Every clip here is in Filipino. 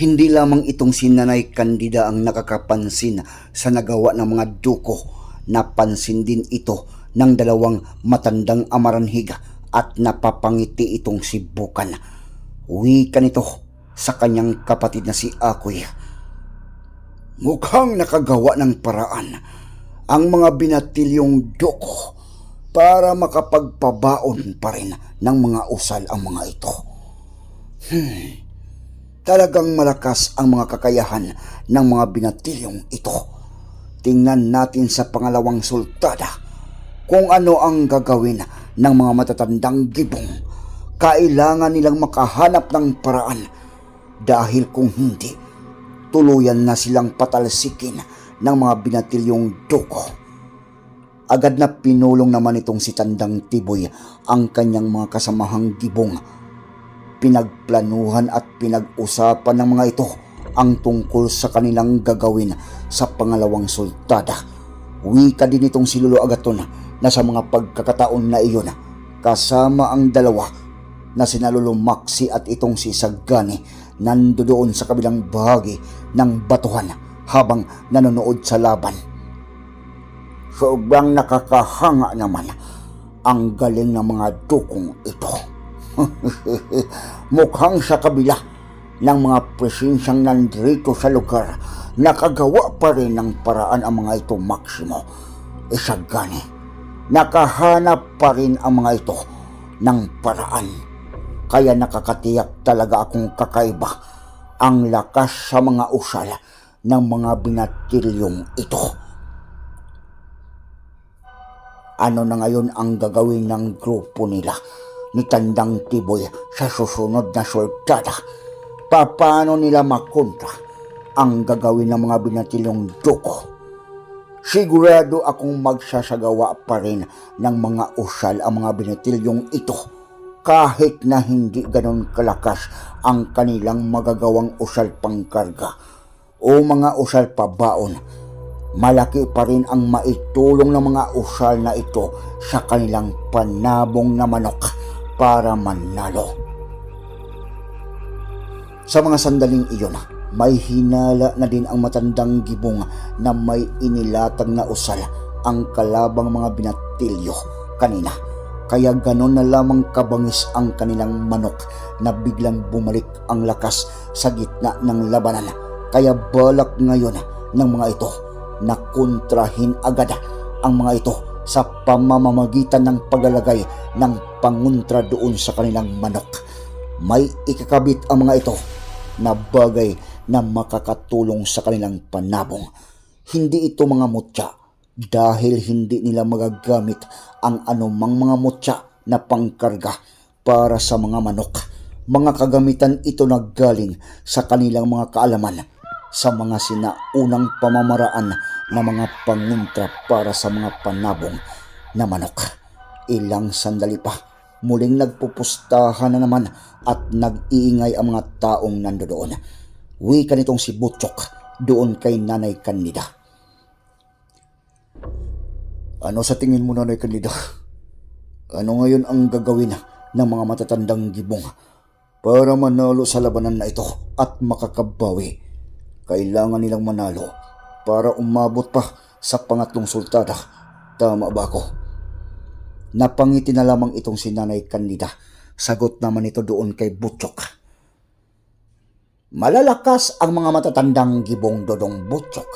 Hindi lamang itong si Nanay Candida ang nakakapansin sa nagawa ng mga duko. Napansin din ito ng dalawang matandang amaranhiga at napapangiti itong si Bukan. Wika nito sa kanyang kapatid na si Akoy. Mukhang nakagawa ng paraan ang mga binatilyong duko para makapagpabaon pa rin ng mga usal ang mga ito. Talagang malakas ang mga kakayahan ng mga binatilyong ito. Tingnan natin sa pangalawang sultada kung ano ang gagawin ng mga matatandang gibong. Kailangan nilang makahanap ng paraan dahil kung hindi, tuluyan na silang patalsikin ng mga binatilyong duko. Agad na pinulong naman itong si Tandang Tiboy ang kanyang mga kasamahang gibong pinagplanuhan at pinag-usapan ng mga ito ang tungkol sa kanilang gagawin sa pangalawang sultada. Wika din itong si Lolo Agaton na sa mga pagkakataon na iyon kasama ang dalawa na sina Lolo Maxi at itong si Sagani nandoon sa kabilang bahagi ng batuhan habang nanonood sa laban. Sobrang nakakahanga naman ang galing ng mga dukong ito. Mukhang sa kabila ng mga presensyang nandito sa lugar, nakagawa pa rin ng paraan ang mga ito, Maximo. Isagani, nakahanap pa rin ang mga ito ng paraan. Kaya nakakatiyak talaga akong kakaiba ang lakas sa mga usal ng mga binatilyong ito. Ano na ngayon ang gagawin ng grupo nila ni Tandang Tiboy sa susunod na sultada? Paano nila makontra ang gagawin ng mga binatilyong duko? Sigurado akong magsasagawa pa rin ng mga usal ang mga binatilyong ito kahit na hindi ganon kalakas ang kanilang magagawang usal pangkarga o mga usal pabaon malaki pa rin ang maitulong ng mga usal na ito sa kanilang panabong na manok para manalo. Sa mga sandaling iyon, may hinala na din ang matandang gibong na may inilatag na usal ang kalabang mga binatilyo kanina. Kaya ganon na lamang kabangis ang kanilang manok na biglang bumalik ang lakas sa gitna ng labanan. Kaya balak ngayon ng mga ito na kontrahin agad ang mga ito sa pamamamagitan ng paglalagay ng panguntra doon sa kanilang manok. May ikakabit ang mga ito na bagay na makakatulong sa kanilang panabong. Hindi ito mga mutya dahil hindi nila magagamit ang anumang mga mutya na pangkarga para sa mga manok. Mga kagamitan ito na galing sa kanilang mga kaalaman sa mga sinaunang pamamaraan na mga panguntra para sa mga panabong na manok. Ilang sandali pa, muling nagpupustahan na naman at nag-iingay ang mga taong nandoon. Wika nitong si Butchok doon kay Nanay Candida. Ano sa tingin mo, Nanay Candida? Ano ngayon ang gagawin ng mga matatandang gibong para manalo sa labanan na ito at makakabawi? Kailangan nilang manalo para umabot pa sa pangatlong sultada. Tama ba ako? Napangiti na lamang itong si Nanay Candida. Sagot naman ito doon kay Butchok. Malalakas ang mga matatandang gibong dodong Butchok.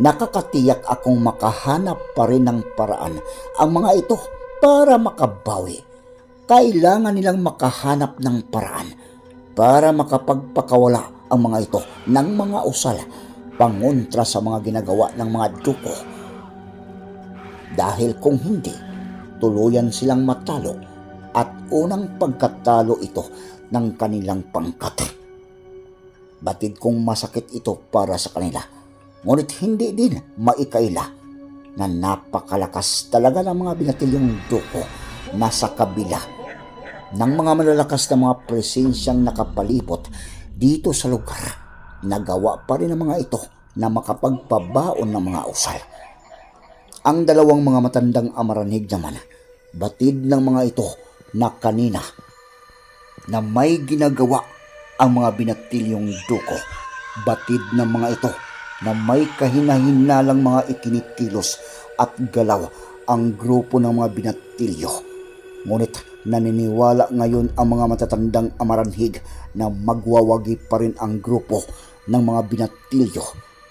Nakakatiyak akong makahanap pa rin ng paraan ang mga ito para makabawi. Kailangan nilang makahanap ng paraan para makapagpakawala ang mga ito ng mga usal pangontra sa mga ginagawa ng mga duko. Dahil kung hindi, tuluyan silang matalo at unang pagkatalo ito ng kanilang pangkat. Batid kong masakit ito para sa kanila. Ngunit hindi din maikaila na napakalakas talaga ng mga binatilyong duko na sa kabila ng mga malalakas na mga presensyang nakapalibot dito sa lugar. Nagawa pa rin ng mga ito na makapagpabaon ng mga usal. Ang dalawang mga matandang amaranhig naman, batid ng mga ito na kanina na may ginagawa ang mga binatilyong duko. Batid ng mga ito na may kahinahinalang mga ikinikilos at galaw ang grupo ng mga binatilyo. Ngunit naniniwala ngayon ang mga matatandang amaranhig na magwawagi pa rin ang grupo ng mga binatilyo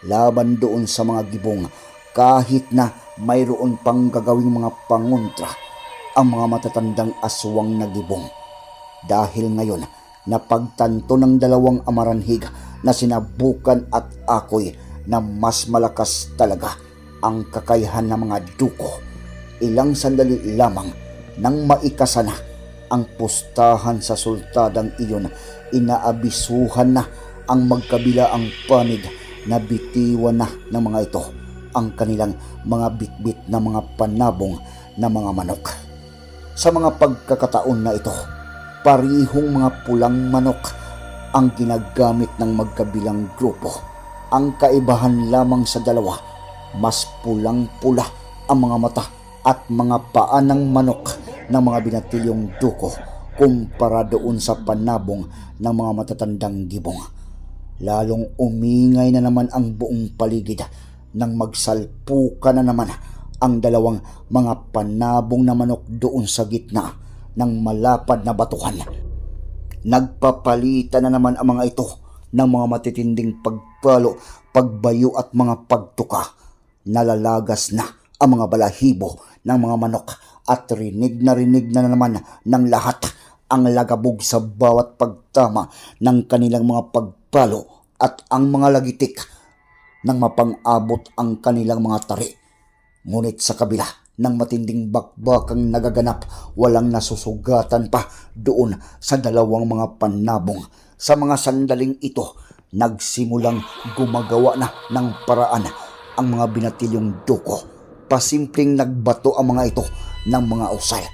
laban doon sa mga gibong kahit na mayroon pang gagawing mga pangontra ang mga matatandang aswang na gibong. Dahil ngayon, napagtanto ng dalawang amaranhig na sinabukan at akoy na mas malakas talaga ang kakayahan ng mga duko. Ilang sandali lamang nang maikasana ang pustahan sa sultadang iyon, inaabisuhan na ang magkabila ang panig na bitiwan na ng mga ito ang kanilang mga bitbit na mga panabong na mga manok. Sa mga pagkakataon na ito, parihong mga pulang manok ang ginagamit ng magkabilang grupo. Ang kaibahan lamang sa dalawa, mas pulang-pula ang mga mata at mga paa ng manok ng mga binatilyong duko kumpara doon sa panabong ng mga matatandang gibong. Lalong umingay na naman ang buong paligid nang magsalpukan na naman ang dalawang mga panabong na manok doon sa gitna ng malapad na batuhan. Nagpapalitan na naman ang mga ito ng mga matitinding pagpalo, pagbayo at mga pagtuka. Nalalagas na ang mga balahibo ng mga manok at rinig na rinig na naman ng lahat ang lagabog sa bawat pagtama ng kanilang mga pagpalo at ang mga lagitik nang mapang-abot ang kanilang mga tari. Ngunit sa kabila ng matinding bakbakang nagaganap, walang nasusugatan pa doon sa dalawang mga panabong. Sa mga sandaling ito, nagsimulang gumagawa na ng paraan ang mga binatilyong duko. Pasimpleng nagbato ang mga ito ng mga usal.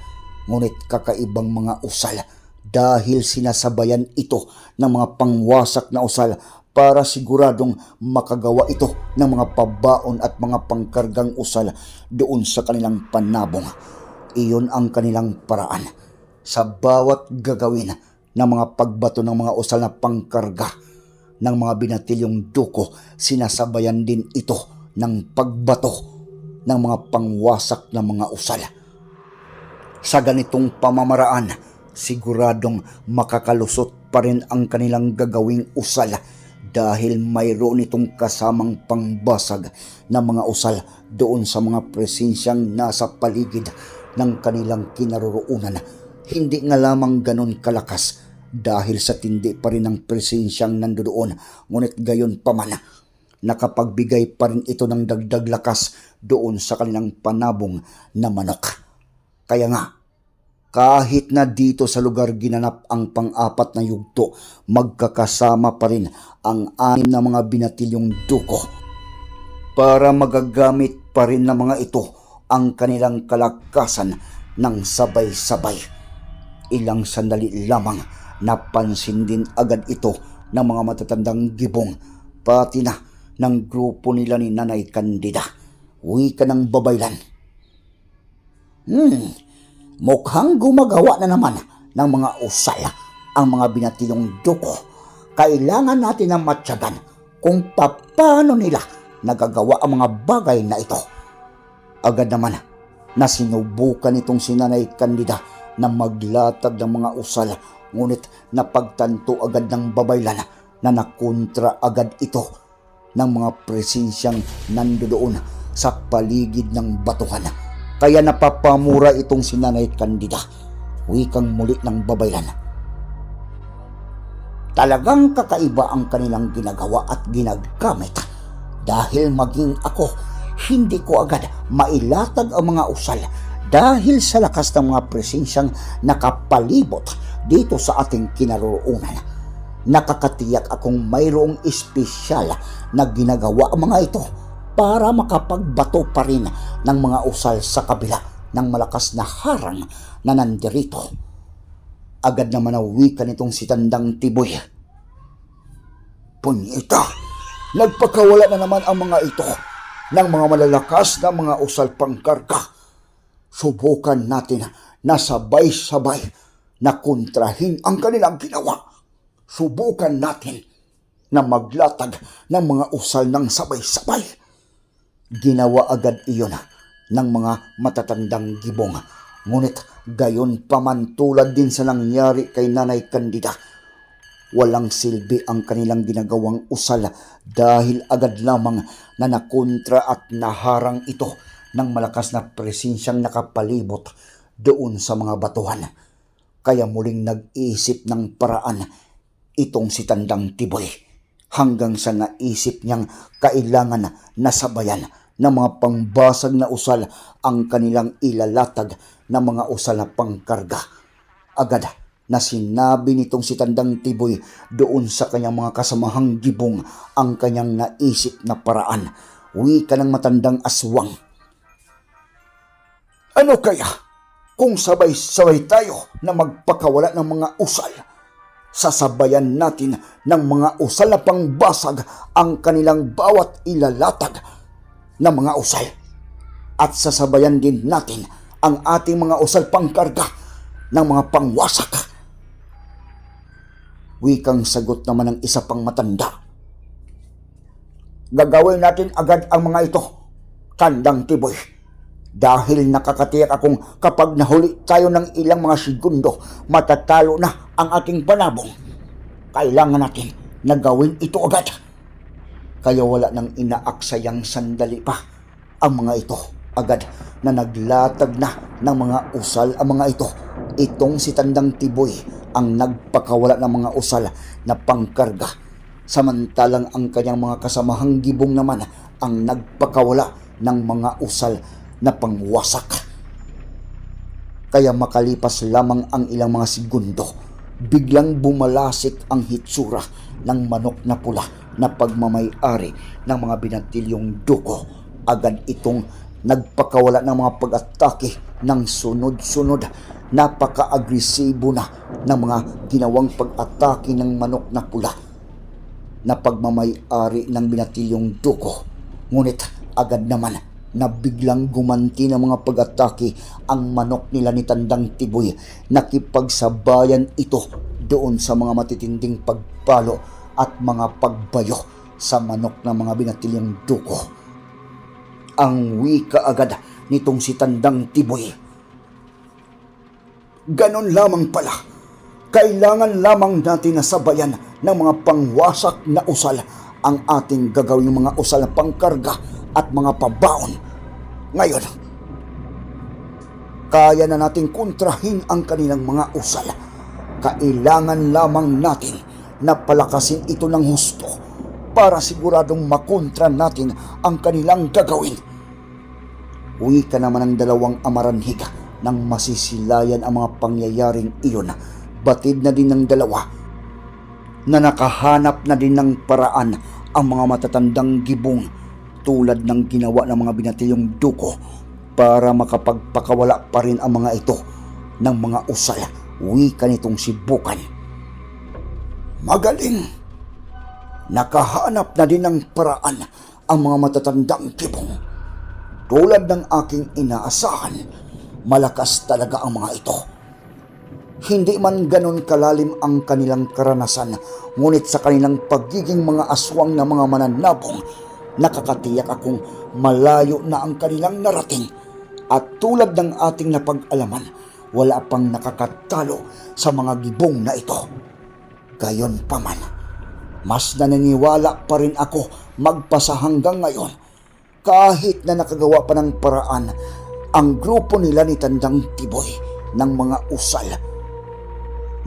Ngunit kakaibang mga usal dahil sinasabayan ito ng mga pangwasak na usal para siguradong makagawa ito ng mga pabaon at mga pangkargang usal doon sa kanilang panabong. Iyon ang kanilang paraan. Sa bawat gagawin ng mga pagbato ng mga usal na pangkarga ng mga binatilyong duko, sinasabayan din ito ng pagbato ng mga pangwasak na mga usal. Sa ganitong pamamaraan, siguradong makakalusot pa rin ang kanilang gagawing usal dahil mayroon itong kasamang pangbasag ng mga usal doon sa mga presensyang nasa paligid ng kanilang kinaroroonan. Hindi nga lamang ganon kalakas dahil sa tindi pa rin ng presensyang nandoon ngunit gayon pa man nakapagbigay pa rin ito ng dagdag lakas doon sa kanilang panabong na manok. Kaya nga, kahit na dito sa lugar ginanap ang pang-apat na yugto, magkakasama pa rin ang anim na mga binatilyong duko para magagamit pa rin ng mga ito ang kanilang kalakasan ng sabay-sabay. Ilang sandali lamang napansin din agad ito ng mga matatandang gibong pati na ng grupo nila ni Nanay Candida. Wika ng babaylan. Hmm, mukhang gumagawa na naman ng mga usal ang mga binatiyong duko. Kailangan natin ng matyagan kung paano nila nagagawa ang mga bagay na ito. Agad naman na sinubukan itong sinanay kandida na maglatag ng mga usal ngunit napagtanto agad ng babaylan na nakontra agad ito ng mga presensyang nandoon sa paligid ng batuhan. Kaya napapamura itong sinanay kandida. Wikang muli ng babaylan. Talagang kakaiba ang kanilang ginagawa at ginagamit. Dahil maging ako, hindi ko agad mailatag ang mga usal dahil sa lakas ng mga presensyang nakapalibot dito sa ating kinaroroonan. nakakatiyak akong mayroong espesyal na ginagawa ang mga ito para makapagbato pa rin ng mga usal sa kabila ng malakas na harang na nandirito. Agad na manawi ka nitong si Tandang Tiboy. Punyita! Nagpakawala na naman ang mga ito ng mga malalakas na mga usal pangkarga. Subukan natin na sabay-sabay na kontrahin ang kanilang ginawa. Subukan natin na maglatag ng mga usal ng sabay-sabay. Ginawa agad iyon ng mga matatandang gibong. Ngunit gayon paman tulad din sa nangyari kay Nanay Candida. Walang silbi ang kanilang ginagawang usal dahil agad lamang na nakontra at naharang ito ng malakas na presensyang nakapalibot doon sa mga batuhan. Kaya muling nag-isip ng paraan itong si Tandang Tiboy hanggang sa naisip niyang kailangan na sabayan ng mga pangbasag na usal ang kanilang ilalatag na mga usal na pangkarga. Agad na sinabi nitong si Tandang Tiboy doon sa kanyang mga kasamahang gibong ang kanyang naisip na paraan. Uwi ka ng matandang aswang. Ano kaya kung sabay-sabay tayo na magpakawala ng mga usal? Sasabayan natin ng mga usal na pangbasag ang kanilang bawat ilalatag na mga usal. At sasabayan din natin ang ating mga usal pangkarga ng mga pangwasak. Wikang sagot naman ng isa pang matanda. Gagawin natin agad ang mga ito, tandang tiboy. Dahil nakakatiyak akong kapag nahuli tayo ng ilang mga segundo, matatalo na ang ating panabong. Kailangan natin na gawin ito agad. Kaya wala nang inaaksayang sandali pa ang mga ito agad na naglatag na ng mga usal ang mga ito. Itong si Tandang Tiboy ang nagpakawala ng mga usal na pangkarga. Samantalang ang kanyang mga kasamahang gibong naman ang nagpakawala ng mga usal na pangwasak. Kaya makalipas lamang ang ilang mga segundo, biglang bumalasik ang hitsura ng manok na pula na pagmamayari ng mga binatilyong duko. Agad itong nagpakawala ng mga pag-atake ng sunod-sunod. Napaka-agresibo na ng mga ginawang pag-atake ng manok na pula na pagmamayari ng binatilyong duko. Ngunit agad naman na biglang gumanti ng mga pag-atake ang manok nila ni Tandang Tiboy. Nakipagsabayan ito doon sa mga matitinding pagpalo at mga pagbayo sa manok ng mga binatilyong duko. Ang wika agad nitong si Tandang Tiboy. Ganon lamang pala. Kailangan lamang natin na sabayan ng mga pangwasak na usal ang ating gagawing mga usal na pangkarga at mga pabaon. Ngayon, kaya na nating kontrahin ang kanilang mga usal. Kailangan lamang natin na palakasin ito ng husto para siguradong makontra natin ang kanilang gagawin. Uwi ka naman ng dalawang amaranhig nang masisilayan ang mga pangyayaring iyon. Batid na din ng dalawa na nakahanap na din ng paraan ang mga matatandang gibong tulad ng ginawa ng mga binatilyong duko para makapagpakawala pa rin ang mga ito ng mga usal. Wika nitong si Bukan. Magaling! Nakahanap na din ng paraan ang mga matatandang gibong. Tulad ng aking inaasahan, malakas talaga ang mga ito. Hindi man ganon kalalim ang kanilang karanasan, ngunit sa kanilang pagiging mga aswang na mga mananabong, nakakatiyak akong malayo na ang kanilang narating. At tulad ng ating napag-alaman, wala pang nakakatalo sa mga gibong na ito. Gayon pa man, mas naniniwala pa rin ako magpasa hanggang ngayon kahit na nakagawa pa ng paraan ang grupo nila ni Tandang Tiboy ng mga usal.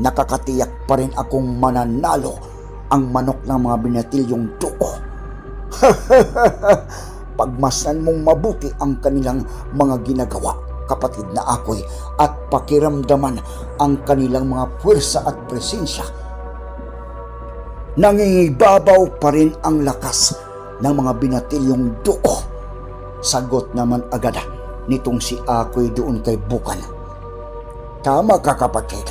Nakakatiyak pa rin akong mananalo ang manok ng mga binatilyong duko. Pagmasdan mong mabuti ang kanilang mga ginagawa, kapatid na ako'y, at pakiramdaman ang kanilang mga puwersa at presensya. Nangingibabaw pa rin ang lakas ng mga binatilyong duko. Sagot naman agad nitong si Akoy doon kay Bukan. Tama ka kapatid.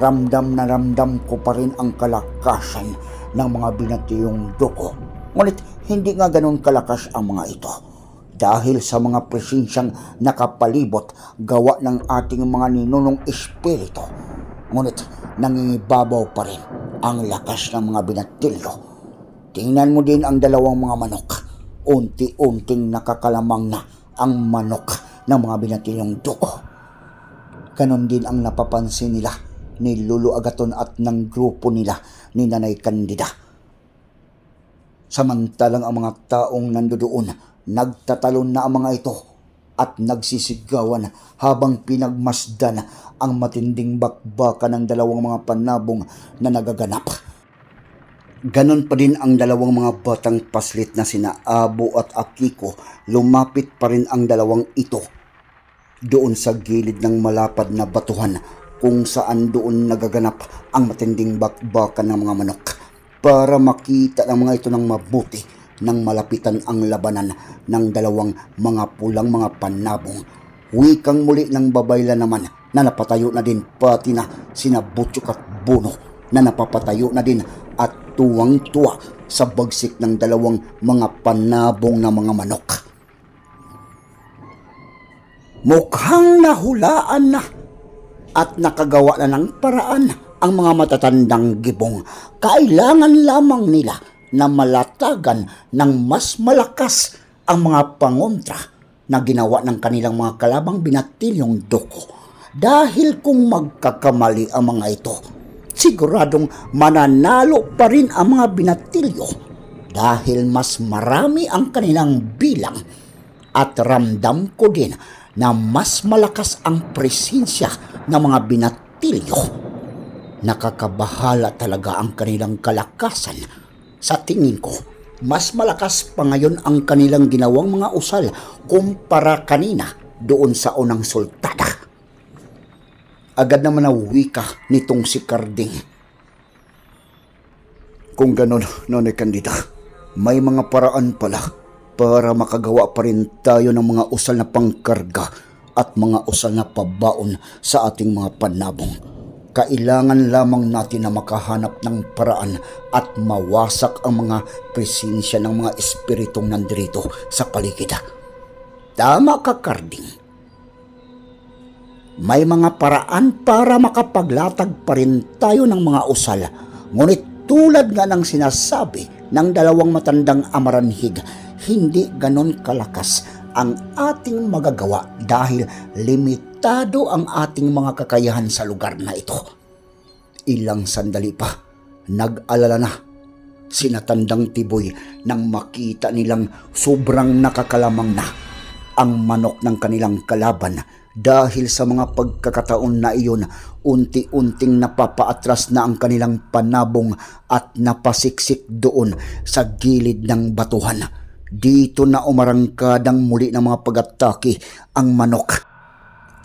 Ramdam na ramdam ko pa rin ang kalakasan ng mga binatiyong duko. Ngunit hindi nga ganun kalakas ang mga ito. Dahil sa mga presensyang nakapalibot gawa ng ating mga ninunong espiritu. Ngunit nangingibabaw pa rin ang lakas ng mga binatilyo. Tingnan mo din ang dalawang mga manok. Unti-unting nakakalamang na ang manok ng mga binatilyong duko. Ganon din ang napapansin nila ni Lulu Agaton at ng grupo nila ni Nanay Candida. Samantalang ang mga taong nandoon, nagtatalon na ang mga ito at nagsisigawan habang pinagmasdan ang matinding bakbaka ng dalawang mga panabong na nagaganap. Ganon pa din ang dalawang mga batang paslit na sina Abo at Akiko, lumapit pa rin ang dalawang ito doon sa gilid ng malapad na batuhan kung saan doon nagaganap ang matinding bakbakan ng mga manok para makita ng mga ito ng mabuti nang malapitan ang labanan ng dalawang mga pulang mga panabong. Wikang muli ng babayla naman na napatayo na din pati na sina Butchok at Buno na napapatayo na din at tuwang-tuwa sa bagsik ng dalawang mga panabong na mga manok. Mukhang nahulaan na at nakagawa na ng paraan ang mga matatandang gibong. Kailangan lamang nila na malatagan ng mas malakas ang mga pangontra na ginawa ng kanilang mga kalabang binatilyong duko. Dahil kung magkakamali ang mga ito, siguradong mananalo pa rin ang mga binatilyo dahil mas marami ang kanilang bilang at ramdam ko din na mas malakas ang presensya ng mga binatilyo. Nakakabahala talaga ang kanilang kalakasan. Sa tingin ko, mas malakas pa ngayon ang kanilang ginawang mga usal kumpara kanina doon sa unang sultada. Agad naman na wika nitong si Carding. Kung ganon, Nonay Candida, may mga paraan pala para makagawa pa rin tayo ng mga usal na pangkarga at mga usal na pabaon sa ating mga panabong. Kailangan lamang natin na makahanap ng paraan at mawasak ang mga presensya ng mga espiritong nandito sa paligid. Tama ka, Carding. May mga paraan para makapaglatag pa rin tayo ng mga usal. Ngunit tulad nga ng sinasabi ng dalawang matandang amaranhig, hindi ganon kalakas ang ating magagawa dahil limitado ang ating mga kakayahan sa lugar na ito. Ilang sandali pa, nag-alala na sinatandang tiboy nang makita nilang sobrang nakakalamang na ang manok ng kanilang kalaban dahil sa mga pagkakataon na iyon unti-unting napapaatras na ang kanilang panabong at napasiksik doon sa gilid ng batuhan. Dito na umarangkadang muli ng mga pag-atake ang manok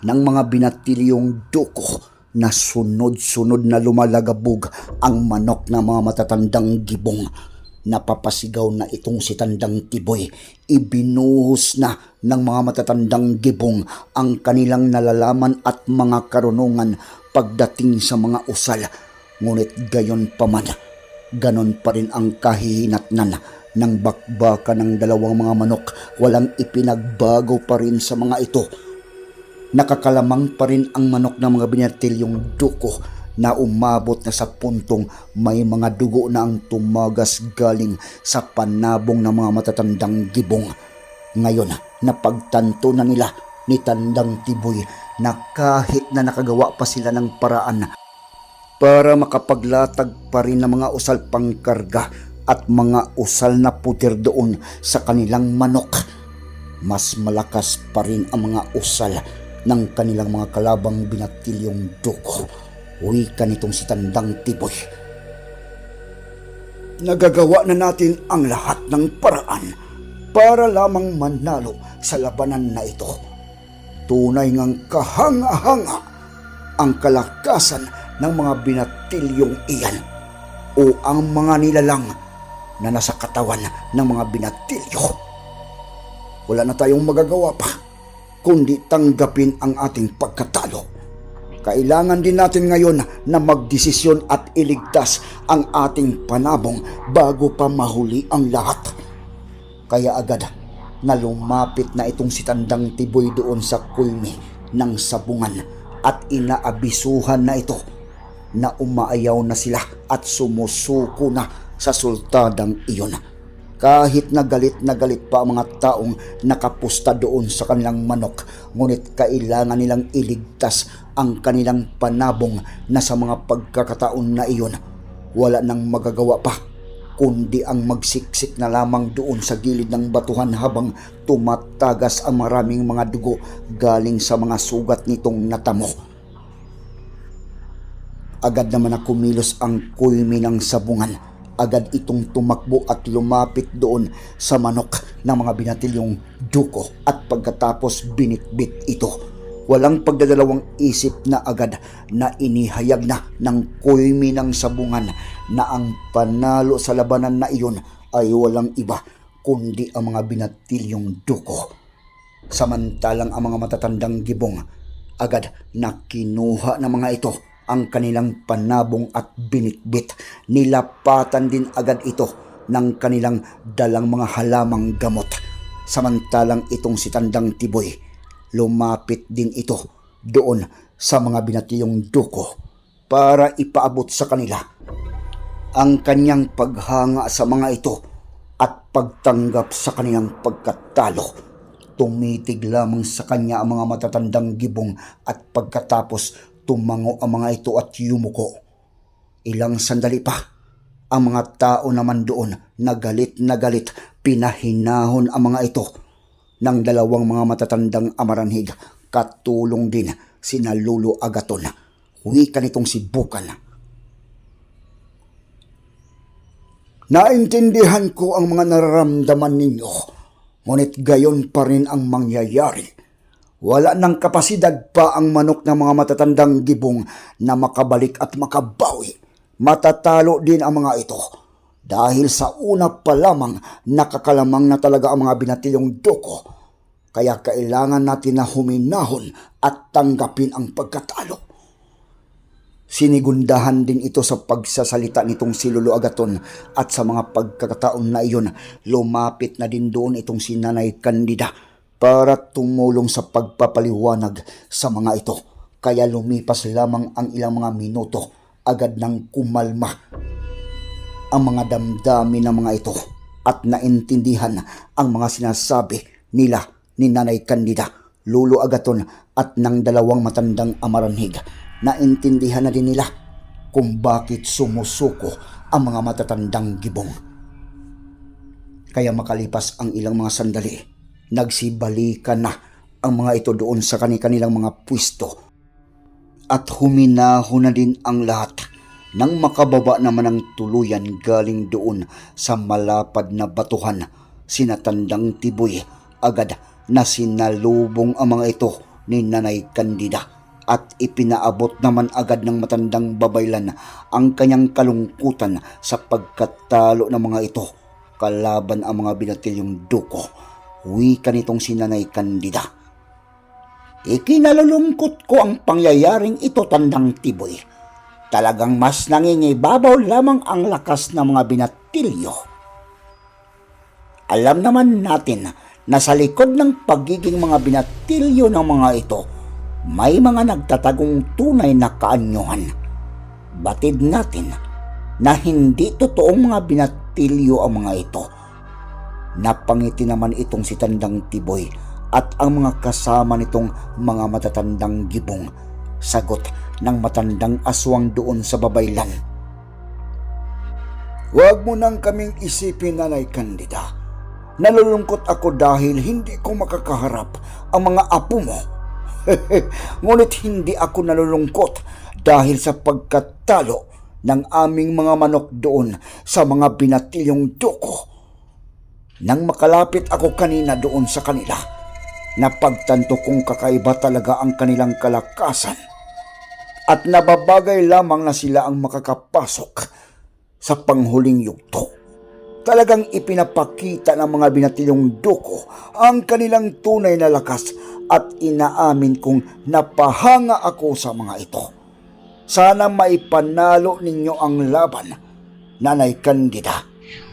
ng mga binatilyong duko na sunod-sunod na lumalagabog ang manok ng mga matatandang gibong. Napapasigaw na itong si Tandang Tiboy. Ibinuhos na ng mga matatandang gibong ang kanilang nalalaman at mga karunungan pagdating sa mga usal. Ngunit gayon pa man, ganon pa rin ang kahihinatnan ng bakbaka ng dalawang mga manok. Walang ipinagbago pa rin sa mga ito nakakalamang pa rin ang manok ng mga binartilyong duko na umabot na sa puntong may mga dugo na ang tumagas galing sa panabong ng mga matatandang gibong. Ngayon, napagtanto na nila ni Tandang Tiboy na kahit na nakagawa pa sila ng paraan para makapaglatag pa rin ng mga usal pangkarga at mga usal na putir doon sa kanilang manok. Mas malakas pa rin ang mga usal ng kanilang mga kalabang binatilyong duko. Wika nitong si Tandang Tiboy. Nagagawa na natin ang lahat ng paraan para lamang manalo sa labanan na ito. Tunay ngang kahanga-hanga ang kalakasan ng mga binatilyong iyan. o ang mga nilalang na nasa katawan ng mga binatilyo. Wala na tayong magagawa pa kundi tanggapin ang ating pagkatalo. Kailangan din natin ngayon na magdesisyon at iligtas ang ating panabong bago pa mahuli ang lahat. Kaya agad na lumapit na itong si Tandang Tiboy doon sa kulmi ng sabungan at inaabisuhan na ito na umaayaw na sila at sumusuko na sa sultadang iyon. Kahit na galit na galit pa ang mga taong nakapusta doon sa kanilang manok, ngunit kailangan nilang iligtas ang kanilang panabong na sa mga pagkakataon na iyon, wala nang magagawa pa kundi ang magsiksik na lamang doon sa gilid ng batuhan habang tumatagas ang maraming mga dugo galing sa mga sugat nitong natamo. Agad naman na kumilos ang kulmi ng sabungan. Agad itong tumakbo at lumapit doon sa manok ng mga binatilyong duko at pagkatapos binitbit ito. Walang pagdadalawang isip na agad na inihayag na ng kulmi ng sabungan na ang panalo sa labanan na iyon ay walang iba kundi ang mga binatilyong duko. Samantalang ang mga matatandang gibong agad na kinuha ng mga ito ang kanilang panabong at binitbit. Nilapatan din agad ito ng kanilang dalang mga halamang gamot. Samantalang itong si Tandang Tiboy, lumapit din ito doon sa mga binatiyong duko para ipaabot sa kanila ang kanyang paghanga sa mga ito at pagtanggap sa kanilang pagkatalo. Tumitig lamang sa kanya ang mga matatandang gibong at pagkatapos tumango ang mga ito at yumuko. Ilang sandali pa, ang mga tao naman doon na galit na galit pinahinahon ang mga ito ng dalawang mga matatandang amaranhig katulong din sina Lolo Agaton. Wika nitong si Bukan. Naintindihan ko ang mga nararamdaman ninyo, ngunit gayon pa rin ang mangyayari. Wala ng kapasidad pa ang manok ng mga matatandang gibong na makabalik at makabawi. Matatalo din ang mga ito. Dahil sa una pa lamang nakakalamang na talaga ang mga binatilyong duko. Kaya kailangan natin na huminahon at tanggapin ang pagkatalo. Sinigundahan din ito sa pagsasalita nitong si Lolo Agaton at sa mga pagkakataon na iyon, lumapit na din doon itong si Nanay Candida para tumulong sa pagpapaliwanag sa mga ito. Kaya lumipas lamang ang ilang mga minuto, agad nang kumalma ang mga damdamin ng mga ito at naintindihan ang mga sinasabi nila ni Nanay Candida, Lolo Agaton at ng dalawang matandang amaranhig. Naintindihan na din nila kung bakit sumusuko ang mga matatandang gibong. Kaya makalipas ang ilang mga sandali, nagsibalikan na ang mga ito doon sa kanilang mga pwisto at huminaho na din ang lahat nang makababa naman ng tuluyan galing doon sa malapad na batuhan. Sinatandang tiboy agad na sinalubong ang mga ito ni Nanay Candida at ipinaabot naman agad ng matandang babaylan ang kanyang kalungkutan sa pagkatalo ng mga ito kalaban ang mga binatilyong duko. Wika nitong si Nanay Candida. Ikinalulungkot ko ang pangyayaring ito tandang tiboy. Talagang mas nangingibabaw lamang ang lakas ng mga binatilyo. Alam naman natin na sa likod ng pagiging mga binatilyo ng mga ito, may mga nagtatagong tunay na kaanyuhan. Batid natin na hindi totoong mga binatilyo ang mga ito. Napangiti naman itong si Tandang Tiboy at ang mga kasama nitong mga matatandang gibong. Sagot ng matandang aswang doon sa babaylan. Huwag mo nang kaming isipin, Nanay Candida. Nalulungkot ako dahil hindi ko makakaharap ang mga apo mo. Ngunit hindi ako nalulungkot dahil sa pagkatalo ng aming mga manok doon sa mga binatilyong duko. Nang makalapit ako kanina doon sa kanila, napagtanto kong kakaiba talaga ang kanilang kalakasan at nababagay lamang na sila ang makakapasok sa panghuling yugto. Talagang ipinapakita ng mga binatilyong duko ang kanilang tunay na lakas at inaamin kong napahanga ako sa mga ito. Sana maipanalo ninyo ang laban, Nanay Candida.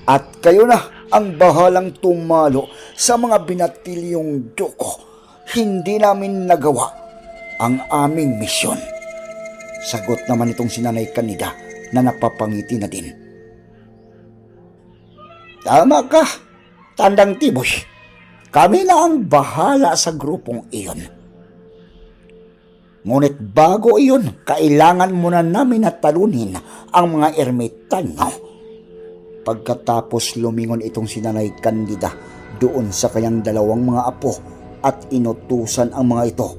At kayo na ang bahalang tumalo sa mga binatilyong duko. Hindi namin nagawa ang aming misyon. Sagot naman itong si Nanay Candida na napapangiti na din. Tama ka, Tandang Tiboy. Kami na ang bahala sa grupong iyon. Ngunit bago iyon, kailangan muna namin na talunin ang mga ermitanyo. Pagkatapos lumingon itong si Nanay Candida doon sa kanyang dalawang mga apo at inutusan ang mga ito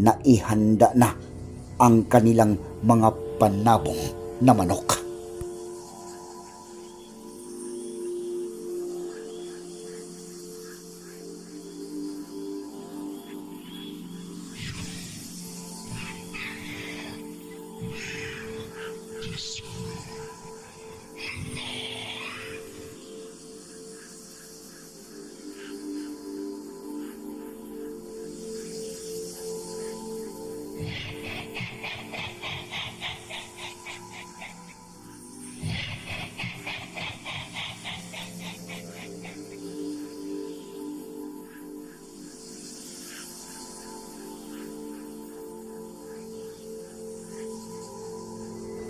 na ihanda na ang kanilang mga panabong na manok.